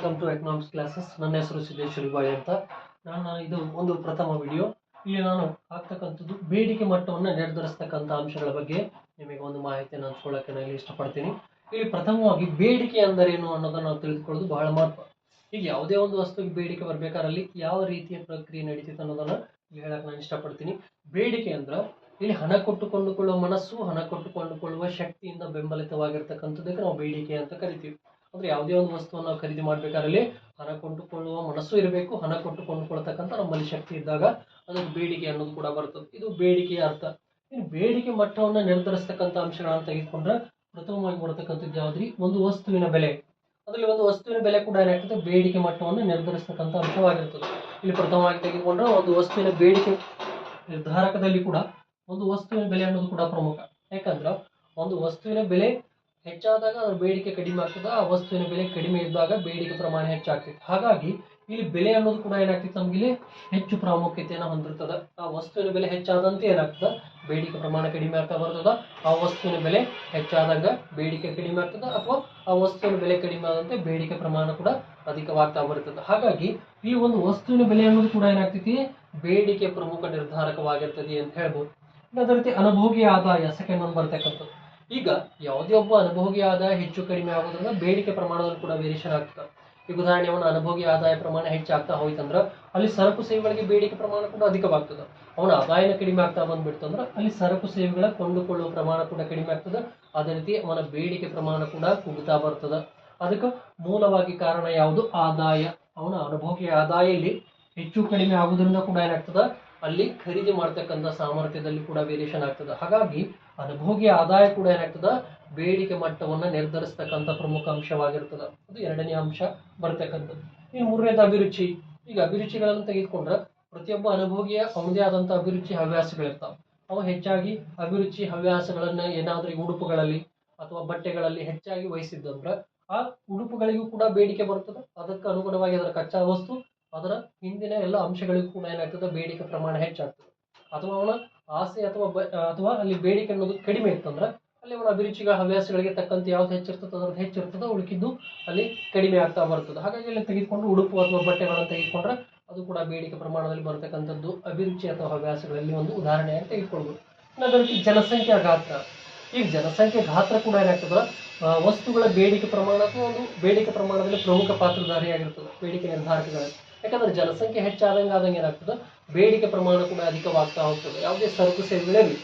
Welcome to economics classes ನನ್ನ ಹೆಸರು ಸಿದ್ದೇಶ್ವರಿ ಬಾಯ್ ಅಂತ. ನಾನು ಇದು ಒಂದು ಪ್ರಥಮ ವಿಡಿಯೋ ಇಲ್ಲಿ ನಾನು ಹಾಕ್ತಕ್ಕಂಥದ್ದು ಬೇಡಿಕೆ ಮಟ್ಟವನ್ನು ನಿರ್ಧರಿಸ್ತಕ್ಕಂಥ ಅಂಶಗಳ ಬಗ್ಗೆ ನಿಮಗೆ ಒಂದು ಮಾಹಿತಿಯನ್ನು ಹಂಚ್ಕೊಳ್ಳೋಕೆ ನಾನು ಇಲ್ಲಿ ಇಷ್ಟಪಡ್ತೀನಿ. ಇಲ್ಲಿ ಪ್ರಥಮವಾಗಿ ಬೇಡಿಕೆ ಅಂದರೇನು ಅನ್ನೋದನ್ನು ನಾವು ತಿಳಿದುಕೊಳ್ಳೋದು ಬಹಳ ಮಹತ್ವ. ಈಗ ಯಾವುದೇ ಒಂದು ವಸ್ತುವಿಗೆ ಬೇಡಿಕೆ ಬರ್ಬೇಕಾರಲ್ಲಿ ಯಾವ ರೀತಿಯ ಪ್ರಕ್ರಿಯೆ ನಡೀತಿತ್ತು ಅನ್ನೋದನ್ನ ಇಲ್ಲಿ ಹೇಳಕ್ಕೆ ನಾನು ಇಷ್ಟಪಡ್ತೀನಿ. ಬೇಡಿಕೆ ಅಂದ್ರೆ ಇಲ್ಲಿ ಹಣ ಕೊಟ್ಟು ಕೊಂಡುಕೊಳ್ಳುವ ಮನಸ್ಸು, ಹಣ ಕೊಟ್ಟು ಕೊಂಡುಕೊಳ್ಳುವ ಶಕ್ತಿಯಿಂದ ಬೆಂಬಲಿತವಾಗಿರ್ತಕ್ಕಂಥದ್ದಕ್ಕೆ ನಾವು ಬೇಡಿಕೆ ಅಂತ ಕರಿತೀವಿ. ಅಂದ್ರೆ ಯಾವುದೇ ಒಂದು ವಸ್ತುವನ್ನು ಖರೀದಿ ಮಾಡ್ಬೇಕಾರಲ್ಲಿ ಹಣ ಕೊಂಡುಕೊಳ್ಳುವ ಮನಸ್ಸು ಇರಬೇಕು. ಹಣ ಕೊಟ್ಟು ಕೊಂಡುಕೊಳ್ತಕ್ಕಂಥ ನಮ್ಮಲ್ಲಿ ಶಕ್ತಿ ಇದ್ದಾಗ ಅದಕ್ಕೆ ಬೇಡಿಕೆ ಅನ್ನೋದು ಕೂಡ ಬರ್ತದೆ ಇದು ಬೇಡಿಕೆಯ ಅರ್ಥ. ಇನ್ನು ಬೇಡಿಕೆ ಮಟ್ಟವನ್ನು ನಿರ್ಧರಿಸ್ತಕ್ಕಂಥ ಅಂಶಗಳನ್ನು ತೆಗೆದುಕೊಂಡ್ರೆ ಪ್ರಥಮವಾಗಿ ಬರತಕ್ಕಂಥದ್ದು ಯಾವ್ದ್ರಿ? ಒಂದು ವಸ್ತುವಿನ ಬೆಲೆ. ಅದರಲ್ಲಿ ಒಂದು ವಸ್ತುವಿನ ಬೆಲೆ ಕೂಡ ಏನಾಗ್ತದೆ? ಬೇಡಿಕೆ ಮಟ್ಟವನ್ನು ನಿರ್ಧರಿಸತಕ್ಕಂಥ ಅಂಶವಾಗಿರ್ತದೆ. ಇಲ್ಲಿ ಪ್ರಥಮವಾಗಿ ತೆಗೆದುಕೊಂಡ್ರೆ ಒಂದು ವಸ್ತುವಿನ ಬೇಡಿಕೆ ನಿರ್ಧಾರಕದಲ್ಲಿ ಕೂಡ ಒಂದು ವಸ್ತುವಿನ ಬೆಲೆ ಅನ್ನೋದು ಕೂಡ ಪ್ರಮುಖ. ಯಾಕಂದ್ರೆ ಒಂದು ವಸ್ತುವಿನ ಬೆಲೆ ಹೆಚ್ಚಾದಾಗ ಅದರ ಬೇಡಿಕೆ ಕಡಿಮೆ ಆಗ್ತದೆ, ಆ ವಸ್ತುವಿನ ಬೆಲೆ ಕಡಿಮೆ ಇದ್ದಾಗ ಬೇಡಿಕೆ ಪ್ರಮಾಣ ಹೆಚ್ಚಾಗ್ತಿತ್ತು ಹಾಗಾಗಿ ಇಲ್ಲಿ ಬೆಲೆ ಅನ್ನೋದು ಕೂಡ ಏನಾಗ್ತಿತ್ತು ನಮಗೆ ಇಲ್ಲಿ ಹೆಚ್ಚು ಪ್ರಾಮುಖ್ಯತೆಯನ್ನು ಹೊಂದಿರ್ತದೆ. ಆ ವಸ್ತುವಿನ ಬೆಲೆ ಹೆಚ್ಚಾದಂತೆ ಏನಾಗ್ತದೆ? ಬೇಡಿಕೆ ಪ್ರಮಾಣ ಕಡಿಮೆ ಆಗ್ತಾ ಬರ್ತದ. ಆ ವಸ್ತುವಿನ ಬೆಲೆ ಹೆಚ್ಚಾದಾಗ ಬೇಡಿಕೆ ಕಡಿಮೆ ಆಗ್ತದೆ ಅಥವಾ ಆ ವಸ್ತುವಿನ ಬೆಲೆ ಕಡಿಮೆ ಆದಂತೆ ಬೇಡಿಕೆ ಪ್ರಮಾಣ ಕೂಡ ಅಧಿಕವಾಗ್ತಾ ಬರ್ತದೆ. ಹಾಗಾಗಿ ಈ ಒಂದು ವಸ್ತುವಿನ ಬೆಲೆ ಅನ್ನೋದು ಕೂಡ ಏನಾಗ್ತೈತಿ? ಬೇಡಿಕೆ ಪ್ರಮುಖ ನಿರ್ಧಾರಕವಾಗಿರ್ತದೆ ಅಂತ ಹೇಳ್ಬೋದು. ಅದೇ ರೀತಿ ಅನುಭೋಗಿ ಆದಾಯ ಸೆಕೆಂಡ್ ಒಂದು ಬರ್ತಕ್ಕಂಥದ್ದು. ಈಗ ಯಾವುದೇ ಒಬ್ಬ ಅನುಭೋಗಿ ಆದಾಯ ಹೆಚ್ಚು ಕಡಿಮೆ ಆಗೋದ್ರಿಂದ ಬೇಡಿಕೆ ಪ್ರಮಾಣದಲ್ಲಿ ಕೂಡ ವೇರಿಯೇಷನ್ ಆಗ್ತದೆ. ಈಗ ಉದಾಹರಣೆ, ಅವನ ಅನುಭೋಗಿ ಆದಾಯ ಪ್ರಮಾಣ ಹೆಚ್ಚಾಗ್ತಾ ಹೋಯ್ತಂದ್ರ ಅಲ್ಲಿ ಸರಕು ಸೇವೆಗಳಿಗೆ ಬೇಡಿಕೆ ಪ್ರಮಾಣ ಕೂಡ ಅಧಿಕವಾಗ್ತದೆ. ಅವನ ಆದಾಯನ ಕಡಿಮೆ ಆಗ್ತಾ ಬಂದ್ಬಿಡ್ತಂದ್ರ ಅಲ್ಲಿ ಸರಕು ಸೇವೆಗಳ ಕೊಂಡುಕೊಳ್ಳುವ ಪ್ರಮಾಣ ಕೂಡ ಕಡಿಮೆ ಆಗ್ತದೆ. ಅದೇ ರೀತಿ ಅವನ ಬೇಡಿಕೆ ಪ್ರಮಾಣ ಕೂಡ ಕುಗ್ತಾ ಬರ್ತದೆ. ಅದಕ್ಕೆ ಮೂಲವಾಗಿ ಕಾರಣ ಯಾವುದು? ಆದಾಯ. ಅವನ ಅನುಭೋಗಿ ಆದಾಯ ಇಲ್ಲಿ ಹೆಚ್ಚು ಕಡಿಮೆ ಆಗುವುದರಿಂದ ಕೂಡ ಏನಾಗ್ತದ? ಅಲ್ಲಿ ಖರೀದಿ ಮಾಡ್ತಕ್ಕಂಥ ಸಾಮರ್ಥ್ಯದಲ್ಲಿ ಕೂಡ ವೇರಿಯೇಷನ್ ಆಗ್ತದೆ ಹಾಗಾಗಿ ಅನುಭೋಗಿ ಆದಾಯ ಕೂಡ ಏನಾಗ್ತದ? ಬೇಡಿಕೆ ಮಟ್ಟವನ್ನ ನಿರ್ಧರಿಸ್ತಕ್ಕಂಥ ಪ್ರಮುಖ ಅಂಶವಾಗಿರ್ತದ. ಅದು ಎರಡನೇ ಅಂಶ ಬರ್ತಕ್ಕಂಥದ್ದು. ಇನ್ನು ಮೂರನೇದು ಅಭಿರುಚಿ. ಈಗ ಅಭಿರುಚಿಗಳನ್ನು ತೆಗೆದುಕೊಂಡ್ರೆ ಪ್ರತಿಯೊಬ್ಬ ಅನುಭೋಗಿಯ ಅವನದೇ ಆದಂಥ ಅಭಿರುಚಿ ಹವ್ಯಾಸಗಳಿರ್ತಾವೆ. ಅವು ಹೆಚ್ಚಾಗಿ ಅಭಿರುಚಿ ಹವ್ಯಾಸಗಳನ್ನ ಏನಾದ್ರೂ ಉಡುಪುಗಳಲ್ಲಿ ಅಥವಾ ಬಟ್ಟೆಗಳಲ್ಲಿ ಹೆಚ್ಚಾಗಿ ವಹಿಸಿದ್ದಂದ್ರೆ ಆ ಉಡುಪುಗಳಿಗೂ ಕೂಡ ಬೇಡಿಕೆ ಬರ್ತದೆ ಅದಕ್ಕೆ ಅನುಗುಣವಾಗಿ ಅದರ ಕಚ್ಚಾ ವಸ್ತು ಅದರ ಹಿಂದಿನ ಎಲ್ಲ ಅಂಶಗಳಿಗೂ ಕೂಡ ಏನಾಗ್ತದೆ? ಬೇಡಿಕೆ ಪ್ರಮಾಣ ಹೆಚ್ಚಾಗ್ತದೆ. ಅಥವಾ ಅವನ ಆಸೆ ಅಥವಾ ಅಥವಾ ಅಲ್ಲಿ ಬೇಡಿಕೆ ಅನ್ನೋದು ಕಡಿಮೆ ಇತ್ತಂದ್ರೆ ಅಲ್ಲಿ ಅವನ ಅಭಿರುಚಿಗಳ ಹವ್ಯಾಸಗಳಿಗೆ ತಕ್ಕಂತೆ ಯಾವ್ದು ಹೆಚ್ಚಿರ್ತದೆ ಅದ್ರದ್ದು ಹೆಚ್ಚಿರ್ತದೆ ಉಳಿಕಿದ್ದು ಅಲ್ಲಿ ಕಡಿಮೆ ಆಗ್ತಾ ಬರ್ತದೆ. ಹಾಗಾಗಿ ಅಲ್ಲಿ ತೆಗೆದುಕೊಂಡು ಉಡುಪು ಅಥವಾ ಬಟ್ಟೆಗಳನ್ನು ತೆಗೆದುಕೊಂಡ್ರೆ ಅದು ಕೂಡ ಬೇಡಿಕೆ ಪ್ರಮಾಣದಲ್ಲಿ ಬರತಕ್ಕಂಥದ್ದು ಅಭಿರುಚಿ ಅಥವಾ ಹವ್ಯಾಸಗಳಲ್ಲಿ ಒಂದು ಉದಾಹರಣೆಯಾಗಿ ತೆಗೆದುಕೊಳ್ಬೋದು ಅದೇ ರೀತಿ ಜನಸಂಖ್ಯಾ ಗಾತ್ರ. ಈಗ ಜನಸಂಖ್ಯೆ ಗಾತ್ರ ಕೂಡ ಏನಾಗ್ತದೆ? ವಸ್ತುಗಳ ಬೇಡಿಕೆ ಪ್ರಮಾಣ ಅಥವಾ ಒಂದು ಬೇಡಿಕೆ ಪ್ರಮಾಣದಲ್ಲಿ ಪ್ರಮುಖ ಪಾತ್ರಧಾರಿಯಾಗಿರ್ತದೆ ಬೇಡಿಕೆ ನಿರ್ಧಾರಕಗಳಲ್ಲಿ. ಯಾಕಂದ್ರೆ ಜನಸಂಖ್ಯೆ ಹೆಚ್ಚಾದಂಗೆ ಆದಂಗೆ ಏನಾಗ್ತದೆ? ಬೇಡಿಕೆ ಪ್ರಮಾಣ ಕೂಡ ಅಧಿಕವಾಗ್ತಾ ಹೋಗ್ತದೆ. ಯಾವುದೇ ಸರಕು ಸೇವೆಗಳಲ್ಲಿ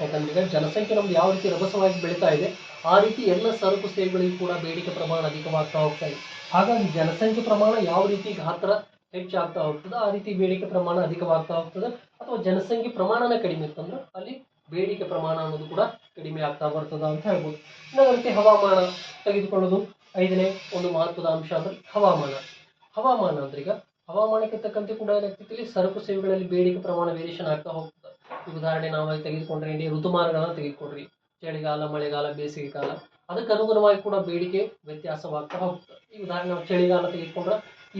ಯಾಕಂದ್ರೆ ಈಗ ಜನಸಂಖ್ಯೆ ನಮ್ದು ಯಾವ ರೀತಿ ರಭಸವಾಗಿ ಬೆಳೀತಾ ಇದೆ, ಆ ರೀತಿ ಎಲ್ಲ ಸರಕು ಸೇವೆಗಳಿಗೂ ಕೂಡ ಬೇಡಿಕೆ ಪ್ರಮಾಣ ಅಧಿಕವಾಗ್ತಾ ಹೋಗ್ತಾ ಇದೆ. ಹಾಗಾಗಿ ಜನಸಂಖ್ಯೆ ಪ್ರಮಾಣ ಯಾವ ರೀತಿ ಗಾತ್ರ ಹೆಚ್ಚಾಗ್ತಾ ಹೋಗ್ತದೆ, ಆ ರೀತಿ ಬೇಡಿಕೆ ಪ್ರಮಾಣ ಅಧಿಕವಾಗ್ತಾ ಹೋಗ್ತದೆ, ಅಥವಾ ಜನಸಂಖ್ಯೆ ಪ್ರಮಾಣನ ಕಡಿಮೆ ಇತ್ತಂದ್ರೆ ಅಲ್ಲಿ ಬೇಡಿಕೆ ಪ್ರಮಾಣ ಅನ್ನೋದು ಕೂಡ ಕಡಿಮೆ ಆಗ್ತಾ ಬರ್ತದ ಅಂತ ಹೇಳ್ಬೋದು. ಇನ್ನೊಂದು ರೀತಿ ಹವಾಮಾನ ತೆಗೆದುಕೊಳ್ಳೋದು. ಐದನೇ ಒಂದು ಮಹತ್ವದ ಅಂಶ ಅಂದ್ರೆ ಹವಾಮಾನ. ಹವಾಮಾನ ಅಂದ್ರೆ ಈಗ ಹವಾಮಾನಕ್ಕೆ ತಕ್ಕಂತೆ ಕೂಡ ಏನಾಗ್ತೈತಿ ಸರಕು ಸೇವೆಗಳಲ್ಲಿ ಬೇಡಿಕೆ ಪ್ರಮಾಣ ವೇರಿಯೇಷನ್ ಆಗ್ತಾ ಹೋಗ್ತದೆ ಉದಾಹರಣೆ ನಾವು ತೆಗೆದುಕೊಂಡ್ರೆ ಇಲ್ಲಿ ಋತುಮಾನಗಳನ್ನ ತೆಗೆದುಕೊಂಡ್ರಿ ಚಳಿಗಾಲ, ಮಳೆಗಾಲ, ಬೇಸಿಗೆ ಕಾಲ. ಅದಕ್ಕೆ ಅನುಗುಣವಾಗಿ ಕೂಡ ಬೇಡಿಕೆ ವ್ಯತ್ಯಾಸವಾಗ್ತಾ ಹೋಗ್ತದೆ ಈ ಉದಾಹರಣೆ ನಾವು ಚಳಿಗಾಲ ತೆಗೆದುಕೊಂಡ್ರೆ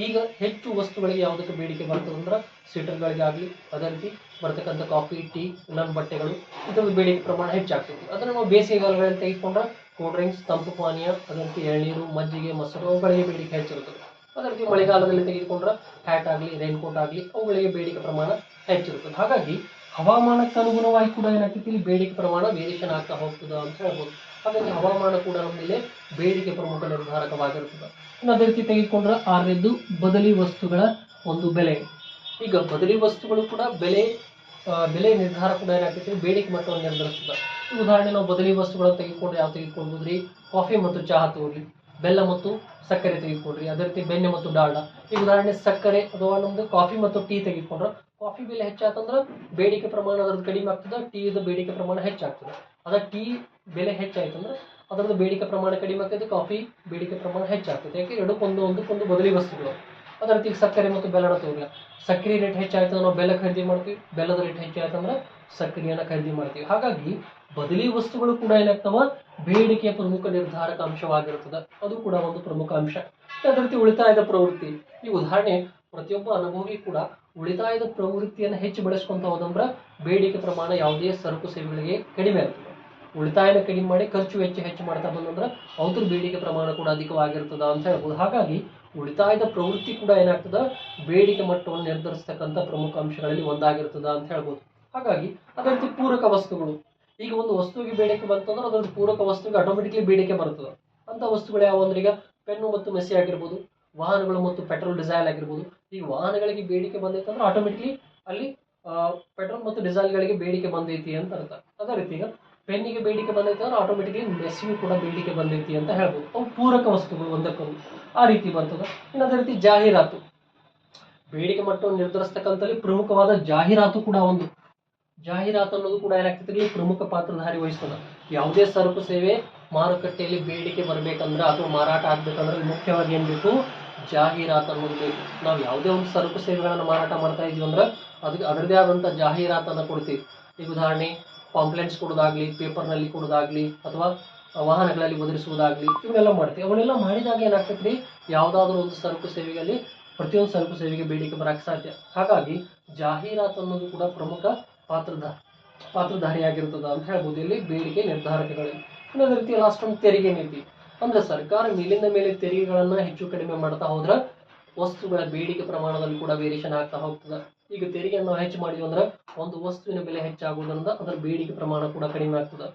ಈಗ ಹೆಚ್ಚು ವಸ್ತುಗಳಿಗೆ ಯಾವುದಕ್ಕೆ ಬೇಡಿಕೆ ಬರ್ತದೆ ಅಂದ್ರೆ ಸ್ವೆಟರ್ಗಳಿಗಾಗಲಿ ಅದೇ ರೀತಿ ಬರ್ತಕ್ಕಂಥ ಕಾಫಿ ಟೀ ನನ್ನ ಬಟ್ಟೆಗಳು, ಇದರಲ್ಲಿ ಬೇಡಿಕೆ ಪ್ರಮಾಣ ಹೆಚ್ಚಾಗ್ತದೆ ಅದನ್ನು ನಾವು ಬೇಸಿಗೆಗಾಲಗಳಲ್ಲಿ ತೆಗೆದುಕೊಂಡ್ರೆ ಕೂಲ್ ಡ್ರಿಂಕ್ಸ್ ತಂಪು ಪಾನೀಯ ಅದೇ ರೀತಿ ಎಳ್ನೀರು, ಮಜ್ಜಿಗೆ, ಮೊಸರು, ಅವುಗಳಿಗೆ ಬೇಡಿಕೆ ಹೆಚ್ಚಿರುತ್ತದೆ. ಅದೇ ರೀತಿ ಮಳೆಗಾಲದಲ್ಲಿ ತೆಗೆದುಕೊಂಡ್ರೆ ಹ್ಯಾಟ್ ಆಗಲಿ ರೈನ್ಕೋಟ್ ಆಗಲಿ, ಅವುಗಳಿಗೆ ಬೇಡಿಕೆ ಪ್ರಮಾಣ ಹೆಚ್ಚಿರುತ್ತದೆ. ಹಾಗಾಗಿ ಹವಾಮಾನಕ್ಕೆ ಅನುಗುಣವಾಗಿ ಕೂಡ ಏನಾಗ್ತೈತಿ? ಇಲ್ಲಿ ಬೇಡಿಕೆ ಪ್ರಮಾಣ ವೇರಿಯೇಷನ್ ಆಗ್ತಾ ಹೋಗ್ತದೆ ಅಂತ ಹೇಳ್ಬೋದು. ಹಾಗಾಗಿ ಹವಾಮಾನ ಕೂಡ ನಮ್ಮ ಮೇಲೆ ಬೇಡಿಕೆ ಪ್ರಮುಖ ನಿರ್ಧಾರಕವಾಗಿರುತ್ತದೆ. ಇನ್ನು ಅದೇ ರೀತಿ ತೆಗೆದುಕೊಂಡ್ರೆ ಆರನೇದು ಬದಲಿ ವಸ್ತುಗಳ ಒಂದು ಬೆಲೆ. ಈಗ ಬದಲಿ ವಸ್ತುಗಳು ಕೂಡ ಬೆಲೆ ಬೆಲೆ ನಿರ್ಧಾರ ಕೂಡ ಏನಾಗ್ತೈತಿ? ಬೇಡಿಕೆ ಮಟ್ಟವನ್ನು ನಿರ್ಧರಿಸ್ತದೆ. ಉದಾಹರಣೆ ನಾವು ಬದಲಿ ವಸ್ತುಗಳನ್ನು ತೆಗೆದುಕೊಂಡು ಯಾವ ತೆಗೆದುಕೊಳ್ಬೋದ್ರಿ ಕಾಫಿ ಮತ್ತು ಚಹಾ ತಗೊಳ್ರಿ ಬೆಲ್ಲ ಮತ್ತು ಸಕ್ಕರೆ ತೆಗೆದುಕೊಡ್ರಿ. ಅದೇ ರೀತಿ ಬೆಣ್ಣೆ ಮತ್ತು ಡಾಲ್ಡ. ಈಗ ಉದಾಹರಣೆ, ಸಕ್ಕರೆ ಅಥವಾ ನಮ್ದು ಕಾಫಿ ಮತ್ತು ಟೀ ತೆಗೆದುಕೊಂಡ್ರೆ, ಕಾಫಿ ಬೆಲೆ ಹೆಚ್ಚಾತಂದ್ರೆ ಬೇಡಿಕೆ ಪ್ರಮಾಣ ಅದ್ರದ್ದು ಕಡಿಮೆ ಆಗ್ತದೆ ಟೀದ ಬೇಡಿಕೆ ಪ್ರಮಾಣ ಹೆಚ್ಚಾಗ್ತದೆ. ಅದ ಟೀ ಬೆಲೆ ಹೆಚ್ಚಾಯ್ತಂದ್ರೆ ಅದರದ್ದು ಬೇಡಿಕೆ ಪ್ರಮಾಣ ಕಡಿಮೆ ಆಗ್ತದೆ, ಕಾಫಿ ಬೇಡಿಕೆ ಪ್ರಮಾಣ ಹೆಚ್ಚಾಗ್ತದೆ. ಯಾಕೆ? ಎರಡಕ್ಕೊಂದು, ಒಂದಕ್ಕೊಂದು ಬದಲಿ ವಸ್ತುಗಳು. ಅದೇ ರೀತಿ ಸಕ್ಕರೆ ಮತ್ತು ಬೆಲ್ಲನ ತಗೋಲ್ಲ ಸಕ್ಕರೆ ರೇಟ್ ಹೆಚ್ಚಾಯ್ತು ನಾವು ಬೆಲ್ಲ ಖರೀದಿ ಮಾಡ್ತೀವಿ. ಬೆಲ್ಲದ ರೇಟ್ ಹೆಚ್ಚಾಯ್ತಂದ್ರೆ ಸಕ್ಕರೆಯನ್ನು ಖರೀದಿ ಮಾಡ್ತೀವಿ. ಹಾಗಾಗಿ ಬದಲಿ ವಸ್ತುಗಳು ಕೂಡ ಏನಾಗ್ತವ? ಬೇಡಿಕೆಯ ಪ್ರಮುಖ ನಿರ್ಧಾರಕ ಅಂಶವಾಗಿರುತ್ತದೆ. ಅದು ಕೂಡ ಒಂದು ಪ್ರಮುಖ ಅಂಶ. ಅದೇ ರೀತಿ ಉಳಿತಾಯದ ಪ್ರವೃತ್ತಿ. ಈ ಉದಾಹರಣೆ ಪ್ರತಿಯೊಬ್ಬ ಅನುಭವಿ ಕೂಡ ಉಳಿತಾಯದ ಪ್ರವೃತ್ತಿಯನ್ನು ಹೆಚ್ಚು ಬೆಳೆಸ್ಕೊಂತ ಹೋದಂದ್ರೆ ಬೇಡಿಕೆ ಪ್ರಮಾಣ ಯಾವುದೇ ಸರಕು ಸೇವೆಗಳಿಗೆ ಕಡಿಮೆ ಆಗ್ತದೆ. ಉಳಿತಾಯನ ಕಡಿಮೆ ಮಾಡಿ ಖರ್ಚು ಹೆಚ್ಚು ಹೆಚ್ಚು ಮಾಡ್ತಾ ಬಂದಂದ್ರೆ ಅವ್ರ ಬೇಡಿಕೆ ಪ್ರಮಾಣ ಕೂಡ ಅಧಿಕವಾಗಿರ್ತದ ಅಂತ ಹೇಳ್ಬೋದು. ಹಾಗಾಗಿ ಉಳಿತಾಯದ ಪ್ರವೃತ್ತಿ ಕೂಡ ಏನಾಗ್ತದ? ಬೇಡಿಕೆ ಮಟ್ಟವನ್ನು ನಿರ್ಧರಿಸ್ತಕ್ಕಂಥ ಪ್ರಮುಖ ಅಂಶಗಳಲ್ಲಿ ಒಂದಾಗಿರ್ತದ ಅಂತ ಹೇಳ್ಬೋದು. ಹಾಗಾಗಿ ಅದೇ ರೀತಿ ಪೂರಕ ವಸ್ತುಗಳು. ಈಗ ಒಂದು ವಸ್ತುವಿಗೆ ಬೇಡಿಕೆ ಬಂತು ಅಂದ್ರೆ ಅದೊಂದು ಪೂರಕ ವಸ್ತುವಿಗೆ ಆಟೋಮೆಟಿಕ್ಲಿ ಬೇಡಿಕೆ ಬರ್ತದೆ ಅಂತ ವಸ್ತುಗಳು ಯಾವ ಅಂದ್ರೆ ಈಗ ಪೆನ್ನು ಮತ್ತು ಮೆಸಿ ಆಗಿರ್ಬೋದು, ವಾಹನಗಳು ಮತ್ತು ಪೆಟ್ರೋಲ್, ಡಿಸೈಲ್ ಆಗಿರ್ಬೋದು. ಈ ವಾಹನಗಳಿಗೆ ಬೇಡಿಕೆ ಬಂದೈತೆ ಅಂದ್ರೆ ಆಟೋಮೆಟಿಕ್ಲಿ ಅಲ್ಲಿ ಪೆಟ್ರೋಲ್ ಮತ್ತು ಡಿಸೈಲ್ಗಳಿಗೆ ಬೇಡಿಕೆ ಬಂದೈತಿ ಅಂತ ಅರ್ಥ. ಅದೇ ರೀತಿ ಈಗ ಪೆನ್ನಿಗೆ ಬೇಡಿಕೆ ಬಂದೈತೆ ಅಂದ್ರೆ ಆಟೋಮೆಟಿಕ್ಲಿ ಮೆಸ್ಸಿಗೂ ಕೂಡ ಬೇಡಿಕೆ ಬಂದೈತಿ ಅಂತ ಹೇಳ್ಬೋದು. ಅವು ಪೂರಕ ವಸ್ತುಗಳು ಒಂದಕ್ಕೊಂದು. ಆ ರೀತಿ ಬರ್ತದೆ. ಇನ್ನು ಅದೇ ರೀತಿ ಜಾಹೀರಾತು. ಬೇಡಿಕೆ ಮಟ್ಟವನ್ನು ನಿರ್ಧರಿಸ್ತಕ್ಕಂಥಲ್ಲಿ ಪ್ರಮುಖವಾದ ಜಾಹೀರಾತು ಕೂಡ ಒಂದು. ಜಾಹೀರಾತು ಅನ್ನೋದು ಕೂಡ ಏನಾಗ್ತದೆ ಇಲ್ಲಿ ಪ್ರಮುಖ ಪಾತ್ರಧಾರಿ ವಹಿಸ್ತದೆ. ಯಾವುದೇ ಸರಕು ಸೇವೆ ಮಾರುಕಟ್ಟೆಯಲ್ಲಿ ಬೇಡಿಕೆ ಬರಬೇಕಂದ್ರೆ ಅಥವಾ ಮಾರಾಟ ಆಗ್ಬೇಕಂದ್ರೆ ಮುಖ್ಯವಾಗಿ ಏನು ಬೇಕು? ಜಾಹೀರಾತು ಅನ್ನೋದು ಬೇಕು. ನಾವು ಯಾವುದೇ ಒಂದು ಸರಕು ಸೇವೆಗಳನ್ನು ಮಾರಾಟ ಮಾಡ್ತಾ ಇದೀವಿ ಅಂದ್ರೆ ಅದಕ್ಕೆ ಅದರದೇ ಆದಂಥ ಜಾಹೀರಾತನ್ನು ಕೊಡ್ತೀವಿ. ಈಗ ಉದಾಹರಣೆ ಪಾಂಪ್ಲೆಂಟ್ಸ್ ಕೊಡೋದಾಗ್ಲಿ ಪೇಪರ್ನಲ್ಲಿ ಕೊಡೋದಾಗ್ಲಿ ಅಥವಾ ವಾಹನಗಳಲ್ಲಿ ಒದಗಿಸುವುದಾಗ್ಲಿ ಇವನ್ನೆಲ್ಲ ಮಾಡ್ತೀವಿ. ಅವನ್ನೆಲ್ಲ ಮಾಡಿದಾಗ ಏನಾಗ್ತೈತೆ ರೀ ಯಾವುದಾದ್ರೂ ಒಂದು ಸರಕು ಸೇವೆಯಲ್ಲಿ ಪ್ರತಿಯೊಂದು ಸರಕು ಸೇವೆಗೆ ಬೇಡಿಕೆ ಬರಕ್ಕೆ ಸಾಧ್ಯ. ಹಾಗಾಗಿ ಜಾಹೀರಾತು ಅನ್ನೋದು ಕೂಡ ಪ್ರಮುಖ ಪಾತ್ರದ ಪಾತ್ರಧಾರಿಯಾಗಿರ್ತದ ಅಂತ ಹೇಳ್ಬೋದು. ಇಲ್ಲಿ ಬೇಡಿಕೆ, ನಿರ್ಧಾರಕಗಳು. ಇನ್ನೊಂದು ರೀತಿ ಲಾಸ್ಟ್ ಒಂದು ತೆರಿಗೆ ನೀತಿ. ಅಂದ್ರೆ ಸರ್ಕಾರ ಮೇಲಿಂದ ಮೇಲೆ ತೆರಿಗೆಗಳನ್ನ ಹೆಚ್ಚು ಕಡಿಮೆ ಮಾಡ್ತಾ ಹೋದ್ರ ವಸ್ತುಗಳ ಬೇಡಿಕೆ ಪ್ರಮಾಣದಲ್ಲಿ ಕೂಡ ವೇರಿಯೇಷನ್ ಆಗ್ತಾ ಹೋಗ್ತದೆ. ಈಗ ತೆರಿಗೆಯನ್ನು ಹೆಚ್ಚು ಮಾಡಿದ್ವಿ ಅಂದ್ರೆ ಒಂದು ವಸ್ತುವಿನ ಬೆಲೆ ಹೆಚ್ಚಾಗುವುದರಿಂದ ಅದರ ಬೇಡಿಕೆ ಪ್ರಮಾಣ ಕೂಡ ಕಡಿಮೆ ಆಗ್ತದೆ.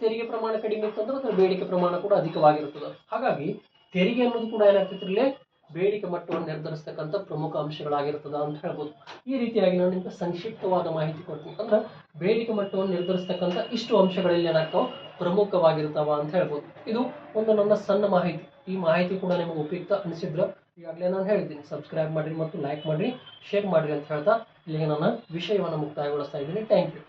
ತೆರಿಗೆ ಪ್ರಮಾಣ ಕಡಿಮೆ ಇತ್ತಂದ್ರೆ ಅದರ ಬೇಡಿಕೆ ಪ್ರಮಾಣ ಕೂಡ ಅಧಿಕವಾಗಿರುತ್ತದೆ. ಹಾಗಾಗಿ ತೆರಿಗೆ ಅನ್ನೋದು ಕೂಡ ಏನಾಗ್ತಿತ್ತು ಇಲ್ಲಿ? ಬೇಡಿಕೆ ಮಟ್ಟವನ್ನು ನಿರ್ಧರಿಸ್ತಕ್ಕಂಥ ಪ್ರಮುಖ ಅಂಶಗಳಾಗಿರ್ತದ ಅಂತ ಹೇಳ್ಬೋದು. ಈ ರೀತಿಯಾಗಿ ನಾನು ನಿಮ್ಗೆ ಸಂಕ್ಷಿಪ್ತವಾದ ಮಾಹಿತಿ ಕೊಡ್ತೀನಿ. ಅಂದ್ರೆ ಬೇಡಿಕೆ ಮಟ್ಟವನ್ನು ನಿರ್ಧರಿಸ್ತಕ್ಕಂಥ ಇಷ್ಟು ಅಂಶಗಳಲ್ಲಿ ಏನಾಗ್ತಾವ ಪ್ರಮುಖವಾಗಿರ್ತಾವ ಅಂತ ಹೇಳ್ಬೋದು. ಇದು ಒಂದು ನನ್ನ ಸಣ್ಣ ಮಾಹಿತಿ. ಈ ಮಾಹಿತಿ ಕೂಡ ನಿಮಗೆ ಉಪಯುಕ್ತ ಅನಿಸಿದ್ರೆ ಈಗಾಗಲೇ ನಾನು ಹೇಳಿದ್ದೀನಿ. ಸಬ್ಸ್ಕ್ರೈಬ್ ಮಾಡಿರಿ ಮತ್ತು ಲೈಕ್ ಮಾಡಿರಿ ಶೇರ್ ಮಾಡಿರಿ ಅಂತ ಹೇಳ್ತಾ ಇಲ್ಲಿಗೆ ನನ್ನ ವಿಷಯವನ್ನು ಮುಕ್ತಾಯಗೊಳಿಸ್ತಾ ಇದ್ದೀನಿ. Thank you